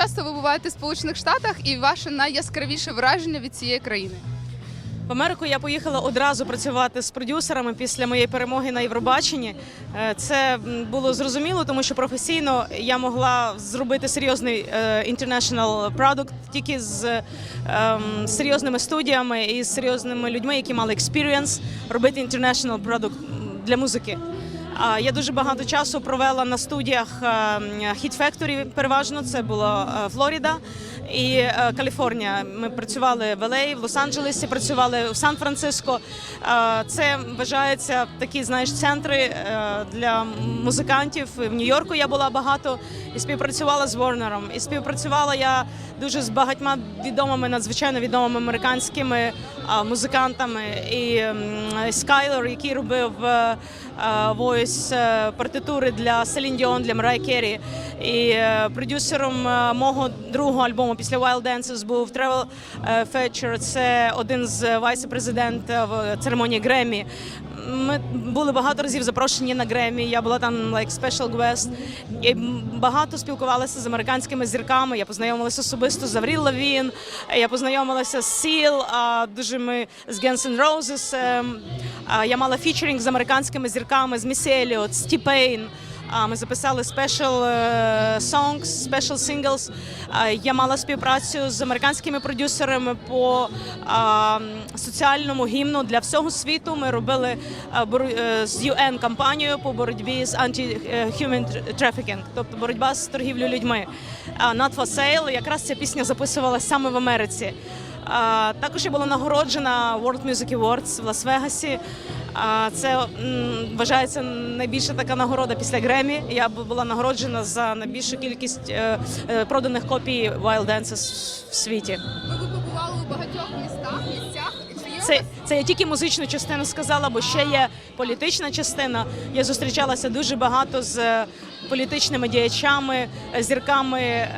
часто ви буваєте в Сполучених Штатах і ваше найяскравіше враження від цієї країни? В Америку я поїхала одразу працювати з продюсерами після моєї перемоги на Євробаченні. Е, Це було зрозуміло, тому що професійно я могла зробити серйозний е, international продукт тільки з ем, серйозними студіями і з серйозними людьми, які мали experience робити international продукт для музики. Я дуже багато часу провела на студіях е, Hit Factory переважно. Це була е, Флоріда і е, Каліфорнія. Ми працювали в LA, в Лос-Анджелесі, працювали в Сан-Франциско. Е, Це вважається такі, знаєш, центри е, для музикантів. В Нью-Йорку я була багато і співпрацювала з Ворнером. І співпрацювала я дуже з багатьма відомими, надзвичайно відомими американськими музикантами. І м, Скайлер, який робив войс партитури для Селін Діон, для Mariah Керрі. І продюсером мого другого альбому після Wild Dances був Тревел Фетчер. Це один з вайс-президентів церемонії Греммі. Ми були багато разів запрошені на Греммі. Я була там like special guest. І багато спілкувалася з американськими зірками. Я познайомилася особисто з Авріл Лавін. Я познайомилася з Сіл. Дуже ми з Guns N' Roses. ем, Я мала фічерінг з американськими зірками, з Місі Еліот, з T-Pain. Ми записали е, songs, special singles. Я мала співпрацю з американськими продюсерами по соціальному гімну для всього світу. Ми робили е, з UN кампанію по боротьбі з anti-human trafficking, тобто боротьба з торгівлею людьми. Not for sale. Якраз ця пісня записувалася саме в Америці. Також я була нагороджена World Music Awards в Лас-Вегасі. Це вважається найбільша така нагорода після Гремі. Я була нагороджена за найбільшу кількість е, е, проданих копій Wild Dances в світі. Ви побували у багатьох містах, місцях. Це, це я тільки музичну частину сказала, бо ще є політична частина. Я зустрічалася дуже багато з е, політичними діячами, зірками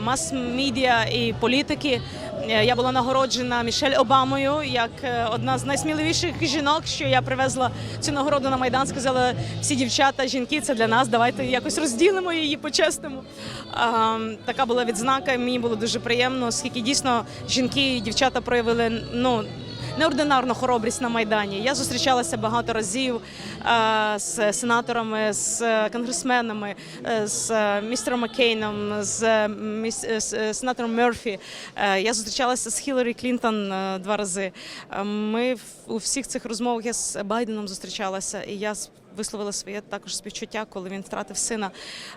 мас-медіа і політики. Е, Я була нагороджена Мішель Обамою як е, одна з найсміливіших жінок, що я привезла цю нагороду на майдан. Сказала, всі дівчата, жінки, це для нас. Давайте якось розділимо її по-чесному. Така була відзнака. Мені було дуже приємно, оскільки дійсно жінки і дівчата проявили ну неординарну хоробрість на майдані. Я зустрічалася багато разів е, з сенаторами, з конгресменами, е, з містером Маккейном, з, е, сенатором Мерфі. Я зустрічалася з Хіларі Клінтон два рази. Ми у всіх цих розмовах я з Байденом зустрічалася, і я висловила своє також співчуття, коли він втратив сина.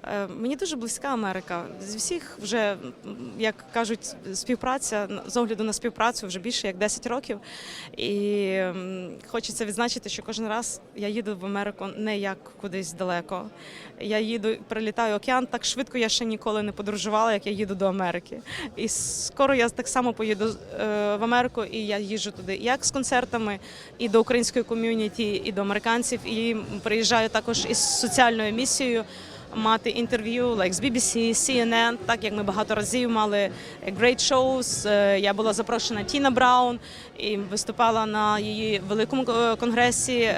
Е, Мені дуже близька Америка. З всіх вже, як кажуть, співпраця з огляду на співпрацю вже більше як 10 років. І хочеться відзначити, що кожен раз я їду в Америку не як кудись далеко. Я їду, прилітаю океан так швидко. Я ще ніколи не подорожувала, як я їду до Америки. І скоро я так само поїду е, в Америку, і я їжджу туди як з концертами, і до української ком'юніті, і до американців. І приїжджаю також із соціальною місією. Мати інтерв'ю like, з BBC, CNN, так як ми багато разів мали great shows. Е, Я була запрошена Тіна Браун і виступала на її великому е, конгресі е,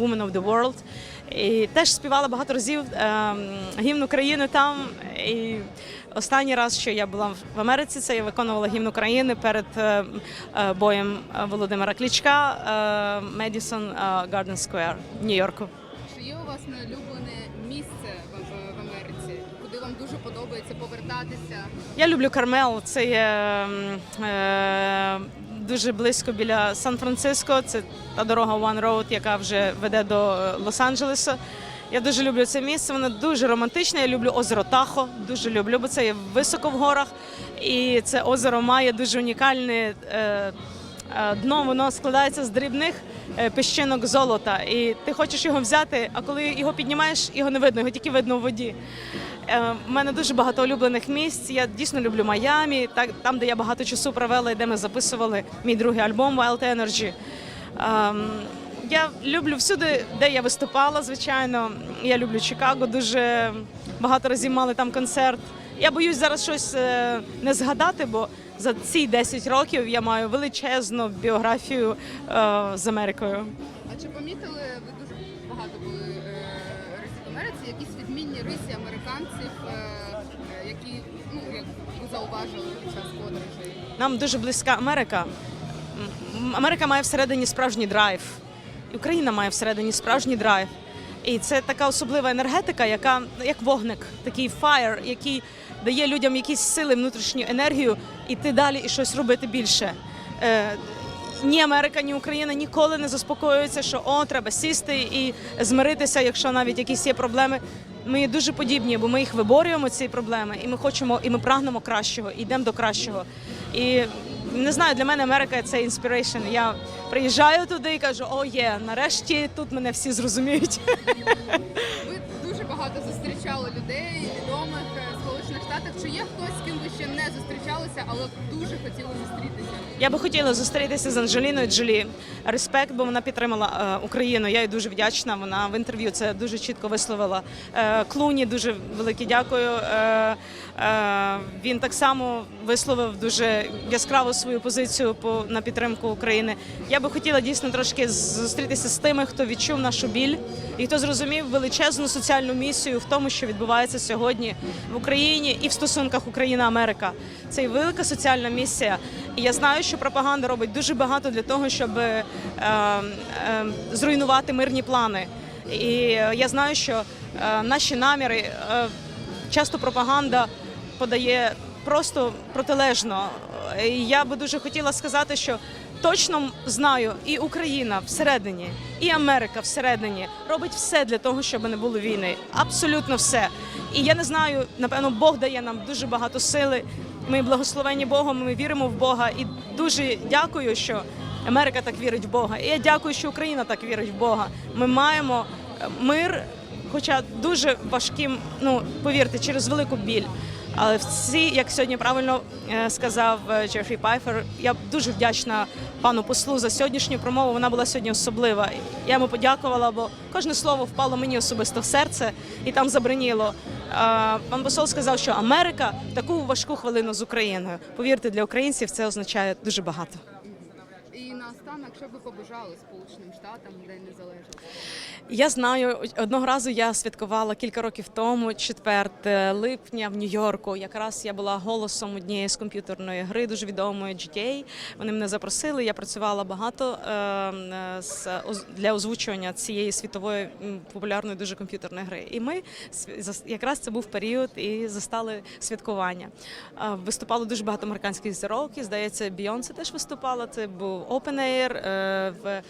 Women of the World. І теж співала багато разів гімн України там. І останній раз, що я була в Америці, це я виконувала гімн України перед боєм Володимира Клічка е, Garden Square в Нью-Йорку. Чи є у місце в, Америці, куди вам дуже подобається повертатися? Я люблю Кармел. Це є е, дуже близько біля Сан-Франциско. Це та дорога One Road, яка вже веде до е, Лос-Анджелеса. Я дуже люблю це місце. Воно дуже романтичне. Я люблю озеро Тахо. Дуже люблю, бо це є високо в горах. І це озеро має дуже унікальне е, дно. Воно складається з дрібних е, піщинок золота. І ти хочеш його взяти, а коли його піднімаєш, його не видно, його тільки видно у воді. Е, У мене дуже багато улюблених місць. Я дійсно люблю Майамі, так там, де я багато часу провела, і де ми записували мій другий альбом Wild Energy. Ем, Я люблю всюди, де я виступала, звичайно. Я люблю Чикаго. Дуже багато разів мали там концерт. Я боюсь зараз щось е, не згадати, бо за ці 10 років я маю величезну біографію е, з Америкою. А чи помітили ви дуже багато були е, в Америці? Якісь відмінні риси американців, е, які ну як ви зауважили під час подорожей? Нам дуже близька Америка. Америка має всередині справжній драйв. І Україна має всередині справжній драйв. І це така особлива енергетика, яка як вогник, такий фаєр, який дає людям якісь сили, внутрішню енергію іти далі і щось робити більше. Е, ні Америка, ні Україна ніколи не заспокоюються, що о, треба сісти і змиритися, якщо навіть якісь є проблеми. Ми дуже подібні, бо ми їх виборюємо, ці проблеми, і ми хочемо, і ми прагнемо кращого, і йдемо до кращого. І не знаю, для мене Америка це інспірейшн. Я приїжджаю туди і кажу, о, є, нарешті тут мене всі зрозуміють. Ви дуже багато зустрічали людей, Сполучених Чи є хтось, з ким ви ще не зустрічалися, але дуже хотіли зустрітися? Я би хотіла зустрітися з Анджеліною Джолі. Респект, бо вона підтримала е, Україну. Я їй дуже вдячна. Вона в інтерв'ю це дуже чітко висловила. Е, Клуні дуже велике дякую. Е, він так само висловив дуже яскраву свою позицію по на підтримку України. Я би хотіла дійсно трошки зустрітися з тими, хто відчув нашу біль і хто зрозумів величезну соціальну місію в тому, що відбувається сьогодні в Україні і в стосунках Україна-Америка. Це велика соціальна місія. І я знаю, що пропаганда робить дуже багато для того, щоб е, е, зруйнувати мирні плани. І е, я знаю, що е, наші наміри е, часто пропаганда подає просто протилежно. І я би дуже хотіла сказати, що точно знаю, і Україна всередині, і Америка всередині робить все для того, щоб не було війни. Абсолютно все. І я не знаю, напевно, Бог дає нам дуже багато сили. Ми благословені Богом, ми віримо в Бога. І дуже дякую, що Америка так вірить в Бога. І я дякую, що Україна так вірить в Бога. Ми маємо е, мир, хоча дуже важким, ну повірте, через велику біль. Але всі, як сьогодні правильно е, сказав е, Джефрі Пайфер, я дуже вдячна пану послу за сьогоднішню промову. Вона була сьогодні особлива. Я йому подякувала, бо кожне слово впало мені особисто в серце і там забриніло. Е, Пан посол сказав, що Америка таку важку хвилину з Україною. Повірте, для українців це означає дуже багато. І наостанок, що б ви побажали Сполученим Штатам День Незалежності? Я знаю, одного разу я святкувала кілька років тому, 4 липня в Нью-Йорку. Якраз я була голосом однієї з комп'ютерної гри, дуже відомої GTA. Вони мене запросили. Я працювала багато е, е, з для озвучування цієї світової популярної дуже комп'ютерної гри. І ми якраз це був період і застали святкування. Е, Виступало дуже багато американських зірок. І, здається, Бійонсе теж виступала. Це був Open Air, в, е,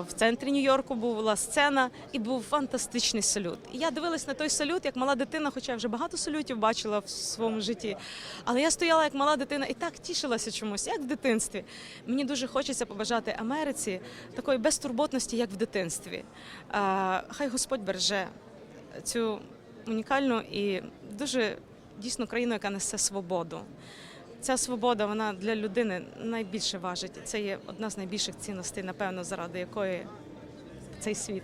в центрі Нью-Йорку була сцена, і був фантастичний салют. І я дивилась на той салют, як мала дитина, хоча я вже багато салютів бачила в своєму житті. Але я стояла як мала дитина і так тішилася чомусь, як в дитинстві. Мені дуже хочеться побажати Америці такої безтурботності, як в дитинстві. Е, Хай Господь береже цю унікальну і дуже дійсно країну, яка несе свободу. Ця свобода вона для людини найбільше важить. Це є одна з найбільших цінностей, напевно, заради якої цей світ.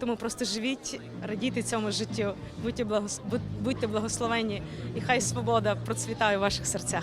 Тому просто живіть, радійте цьому життю, будьте благос... будьте благословені, і хай свобода процвітає у ваших серцях.